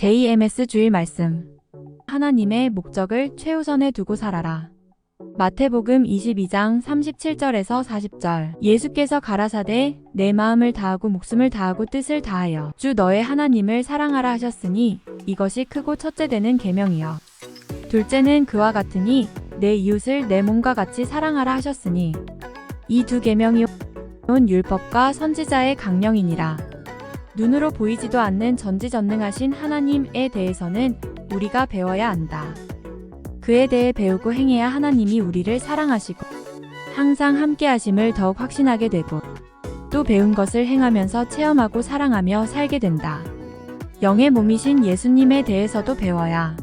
JMS 주일 말씀. 하나님의 목적을 최우선에 두고 살아라. 마태복음 22장 37절에서 40절. 예수께서 가라사대 내 마음을 다하고 목숨을 다하고 뜻을 다하여 주 너의 하나님을 사랑하라 하셨으니 이것이 크고 첫째 되는 계명이요. 둘째는 그와 같으니 내 이웃을 내 몸과 같이 사랑하라 하셨으니 이 두 계명이 온 율법과 선지자의 강령이니라. 눈으로 보이지도 않는 전지전능하신 하나님에 대해서는 우리가 배워야 안다. 그에 대해 배우고 행해야 하나님이 우리를 사랑하시고 항상 함께 하심을 더욱 확신하게 되고 또 배운 것을 행하면서 체험하고 사랑하며 살게 된다. 영의 몸이신 예수님에 대해서도 배워야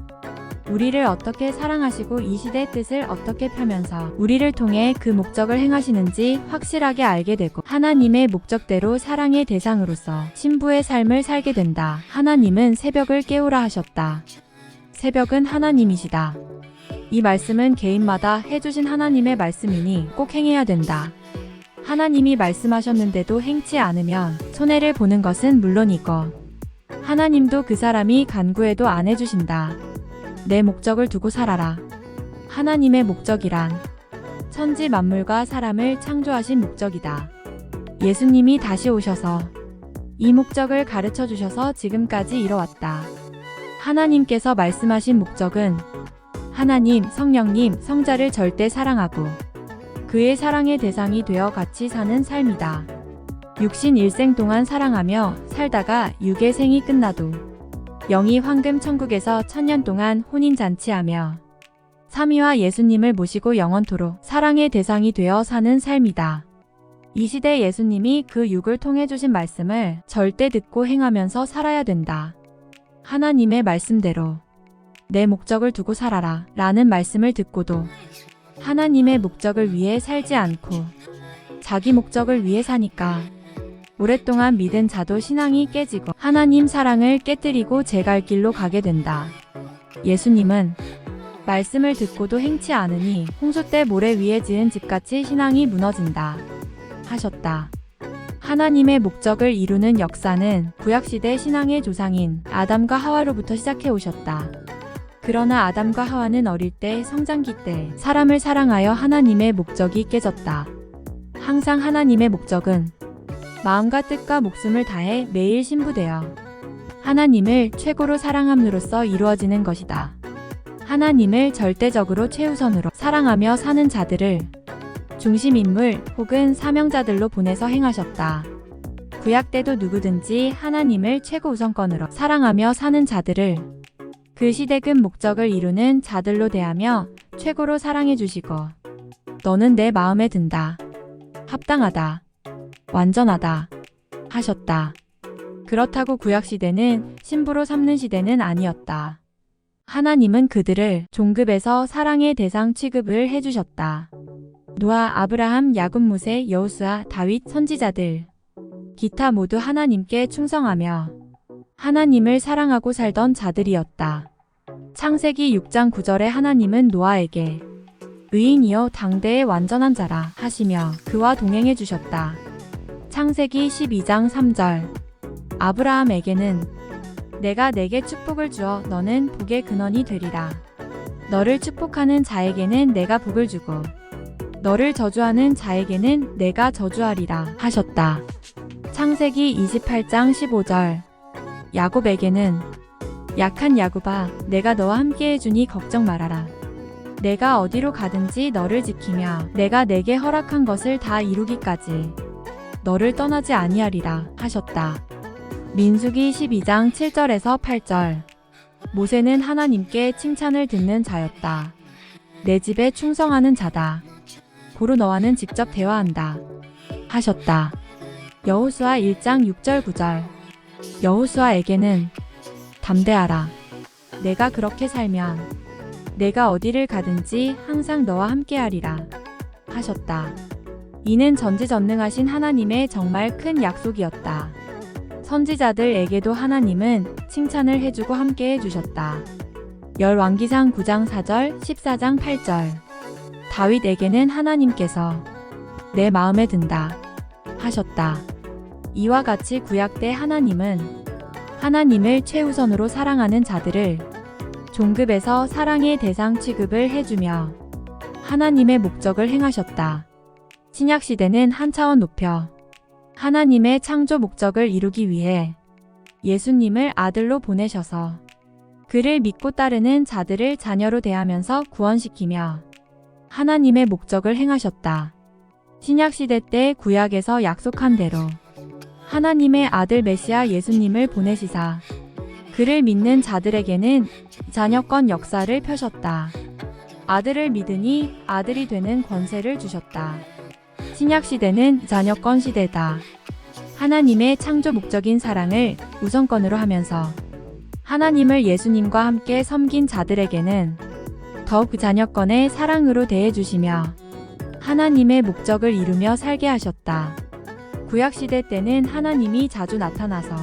우리를 어떻게 사랑하시고 이 시대의 뜻을 어떻게 펴면서 우리를 통해 그 목적을 행하시는지 확실하게 알게 되고 하나님의 목적대로 사랑의 대상으로서 신부의 삶을 살게 된다. 하나님은 새벽을 깨우라 하셨다. 새벽은 하나님이시다. 이 말씀은 개인마다 해주신 하나님의 말씀이니 꼭 행해야 된다. 하나님이 말씀하셨는데도 행치 않으면 손해를 보는 것은 물론이고 하나님도 그 사람이 간구해도 안 해주신다. 내 목적을 두고 살아라. 하나님의 목적이란 천지 만물과 사람을 창조하신 목적이다. 예수님이 다시 오셔서 이 목적을 가르쳐 주셔서 지금까지 이뤄왔다. 하나님께서 말씀하신 목적은 하나님, 성령님, 성자를 절대 사랑하고 그의 사랑의 대상이 되어 같이 사는 삶이다. 육신 일생 동안 사랑하며 살다가 육의 생이 끝나도 영이 황금 천국에서 천년 동안 혼인 잔치하며 삼위와 예수님을 모시고 영원토록 사랑의 대상이 되어 사는 삶이다. 이 시대 예수님이 그 육을 통해 주신 말씀을 절대 듣고 행하면서 살아야 된다. 하나님의 말씀대로 내 목적을 두고 살아라 라는 말씀을 듣고도 하나님의 목적을 위해 살지 않고 자기 목적을 위해 사니까 오랫동안 믿은 자도 신앙이 깨지고 하나님 사랑을 깨뜨리고 제 갈 길로 가게 된다. 예수님은 말씀을 듣고도 행치 않으니 홍수 때 모래 위에 지은 집같이 신앙이 무너진다. 하셨다. 하나님의 목적을 이루는 역사는 구약시대 신앙의 조상인 아담과 하와로부터 시작해 오셨다. 그러나 아담과 하와는 어릴 때 성장기 때 사람을 사랑하여 하나님의 목적이 깨졌다. 항상 하나님의 목적은 마음과 뜻과 목숨을 다해 매일 신부되어 하나님을 최고로 사랑함으로써 이루어지는 것이다. 하나님을 절대적으로 최우선으로 사랑하며 사는 자들을 중심 인물 혹은 사명자들로 보내서 행하셨다. 구약 때도 누구든지 하나님을 최고 우선권으로 사랑하며 사는 자들을 그 시대급 목적을 이루는 자들로 대하며 최고로 사랑해 주시고 너는 내 마음에 든다. 합당하다. 완전하다. 하셨다. 그렇다고 구약 시대는 신부로 삼는 시대는 아니었다. 하나님은 그들을 종급에서 사랑의 대상 취급을 해주셨다. 노아, 아브라함, 야곱, 모세, 여호수아, 다윗, 선지자들 기타 모두 하나님께 충성하며 하나님을 사랑하고 살던 자들이었다. 창세기 6장 9절에 하나님은 노아에게 의인이여 당대의 완전한 자라 하시며 그와 동행해 주셨다. 창세기 12장 3절 아브라함에게는 내가 내게 축복을 주어 너는 복의 근원이 되리라. 너를 축복하는 자에게는 내가 복을 주고 너를 저주하는 자에게는 내가 저주하리라 하셨다. 창세기 28장 15절 야곱에게는 약한 야곱아 내가 너와 함께 해주니 걱정 말아라. 내가 어디로 가든지 너를 지키며 내가 내게 허락한 것을 다 이루기까지 너를 떠나지 아니하리라 하셨다. 민수기 12장 7절에서 8절 모세는 하나님께 칭찬을 듣는 자였다. 내 집에 충성하는 자다. 고로 너와는 직접 대화한다. 하셨다. 여호수아 1장 6절 9절 여호수아에게는 담대하라. 내가 그렇게 살면 내가 어디를 가든지 항상 너와 함께하리라. 하셨다. 이는 전지전능하신 하나님의 정말 큰 약속이었다. 선지자들에게도 하나님은 칭찬을 해주고 함께 해주셨다. 열왕기상 9장 4절, 14장 8절. 다윗에게는 하나님께서 내 마음에 든다. 하셨다. 이와 같이 구약 때 하나님은 하나님을 최우선으로 사랑하는 자들을 종급에서 사랑의 대상 취급을 해주며 하나님의 목적을 행하셨다. 신약 시대는 한 차원 높여 하나님의 창조 목적을 이루기 위해 예수님을 아들로 보내셔서 그를 믿고 따르는 자들을 자녀로 대하면서 구원시키며 하나님의 목적을 행하셨다. 신약 시대 때 구약에서 약속한 대로 하나님의 아들 메시아 예수님을 보내시사 그를 믿는 자들에게는 자녀권 역사를 펴셨다. 아들을 믿으니 아들이 되는 권세를 주셨다. 신약 시대는 자녀권 시대다. 하나님의 창조 목적인 사랑을 우선권으로 하면서 하나님을 예수님과 함께 섬긴 자들에게는 더욱 그 자녀권의 사랑으로 대해주시며 하나님의 목적을 이루며 살게 하셨다. 구약시대 때는 하나님이 자주 나타나서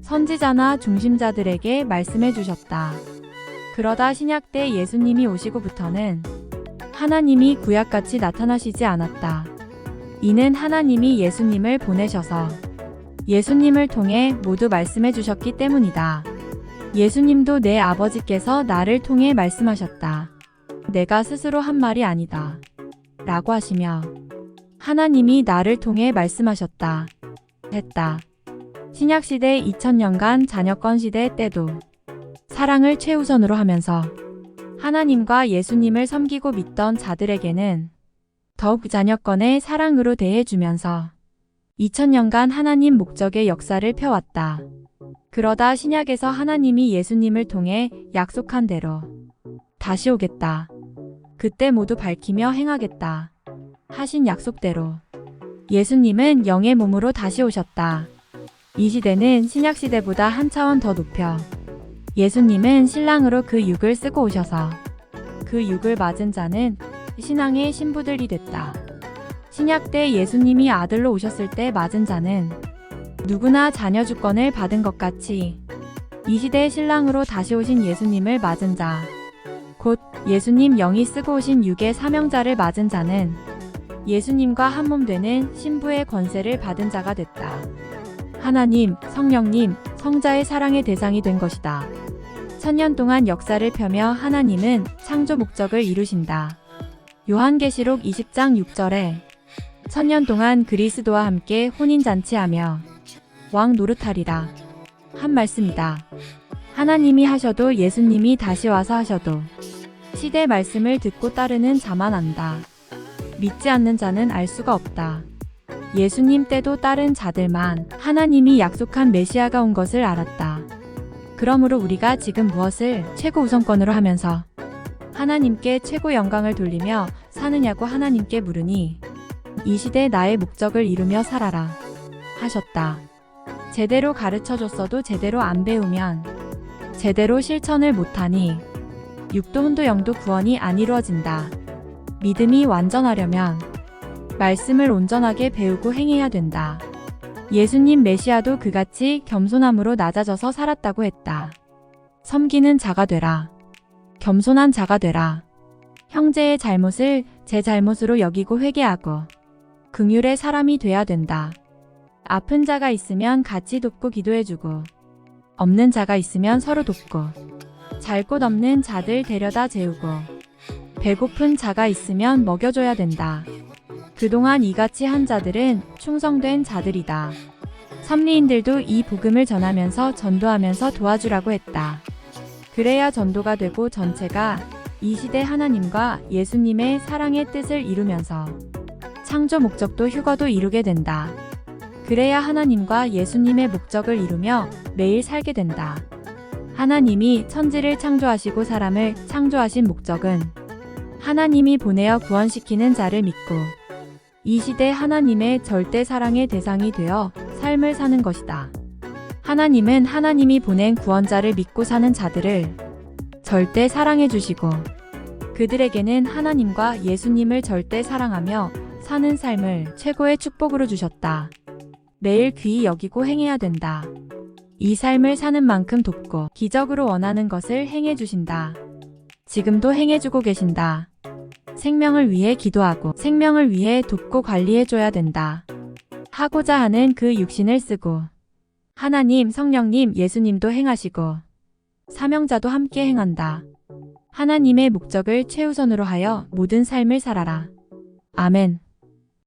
선지자나 중심자들에게 말씀해 주셨다. 그러다 신약 때 예수님이 오시고부터는 하나님이 구약같이 나타나시지 않았다. 이는 하나님이 예수님을 보내셔서 예수님을 통해 모두 말씀해 주셨기 때문이다. 예수님도 내 아버지께서 나를 통해 말씀하셨다. 내가 스스로 한 말이 아니다. 라고 하시며 하나님이 나를 통해 말씀하셨다. 했다. 신약시대 2000년간 자녀권 시대 때도 사랑을 최우선으로 하면서 하나님과 예수님을 섬기고 믿던 자들에게는 더욱 자녀권의 사랑으로 대해주면서 2000년간 하나님 목적의 역사를 펴왔다. 그러다 신약에서 하나님이 예수님을 통해 약속한 대로 다시 오겠다. 그때 모두 밝히며 행하겠다. 하신 약속대로 예수님은 영의 몸으로 다시 오셨다. 이 시대는 신약 시대보다 한 차원 더 높여 예수님은 신랑으로 그 육을 쓰고 오셔서 그 육을 맞은 자는 신앙의 신부들이 됐다. 신약 때 예수님이 아들로 오셨을 때 맞은 자는 누구나 자녀 주권을 받은 것 같이 이 시대의 신랑으로 다시 오신 예수님을 맞은 자, 곧 예수님 영이 쓰고 오신 육의 사명자를 맞은 자는 예수님과 한 몸 되는 신부의 권세를 받은 자가 됐다. 하나님, 성령님, 성자의 사랑의 대상이 된 것이다. 천년 동안 역사를 펴며 하나님은 창조 목적을 이루신다. 요한계시록 20장 6절에 천년 동안 그리스도와 함께 혼인잔치하며 왕 노릇하리라 한 말씀이다. 하나님이 하셔도 예수님이 다시 와서 하셔도 시대 말씀을 듣고 따르는 자만 안다. 믿지 않는 자는 알 수가 없다. 예수님 때도 따른 자들만 하나님이 약속한 메시아가 온 것을 알았다. 그러므로 우리가 지금 무엇을 최고 우선권으로 하면서 하나님께 최고 영광을 돌리며 사느냐고 하나님께 물으니 이 시대 나의 목적을 이루며 살아라 하셨다. 제대로 가르쳐 줬어도 제대로 안 배우면 제대로 실천을 못하니 육도 혼도 영도 구원이 안 이루어진다. 믿음이 완전하려면 말씀을 온전하게 배우고 행해야 된다. 예수님 메시아도 그같이 겸손함으로 낮아져서 살았다고 했다. 섬기는 자가 되라. 겸손한 자가 되라. 형제의 잘못을 제 잘못으로 여기고 회개하고 긍휼의 사람이 돼야 된다. 아픈 자가 있으면 같이 돕고 기도해주고 없는 자가 있으면 서로 돕고 잘 곳 없는 자들 데려다 재우고 배고픈 자가 있으면 먹여줘야 된다. 그동안 이같이 한 자들은 충성된 자들이다. 섭리인들도 이 복음을 전하면서 전도하면서 도와주라고 했다. 그래야 전도가 되고 전체가 이 시대 하나님과 예수님의 사랑의 뜻을 이루면서 창조 목적도 휴거도 이루게 된다. 그래야 하나님과 예수님의 목적을 이루며 매일 살게 된다. 하나님이 천지를 창조하시고 사람을 창조하신 목적은 하나님이 보내어 구원시키는 자를 믿고 이 시대 하나님의 절대 사랑의 대상이 되어 삶을 사는 것이다. 하나님은 하나님이 보낸 구원자를 믿고 사는 자들을 절대 사랑해 주시고 그들에게는 하나님과 예수님을 절대 사랑하며 사는 삶을 최고의 축복으로 주셨다. 매일 귀히 여기고 행해야 된다. 이 삶을 사는 만큼 돕고 기적으로 원하는 것을 행해 주신다. 지금도 행해 주고 계신다. 생명을 위해 기도하고 생명을 위해 돕고 관리해 줘야 된다. 하고자 하는 그 육신을 쓰고 하나님, 성령님, 예수님도 행하시고 사명자도 함께 행한다. 하나님의 목적을 최우선으로 하여 모든 삶을 살아라. 아멘.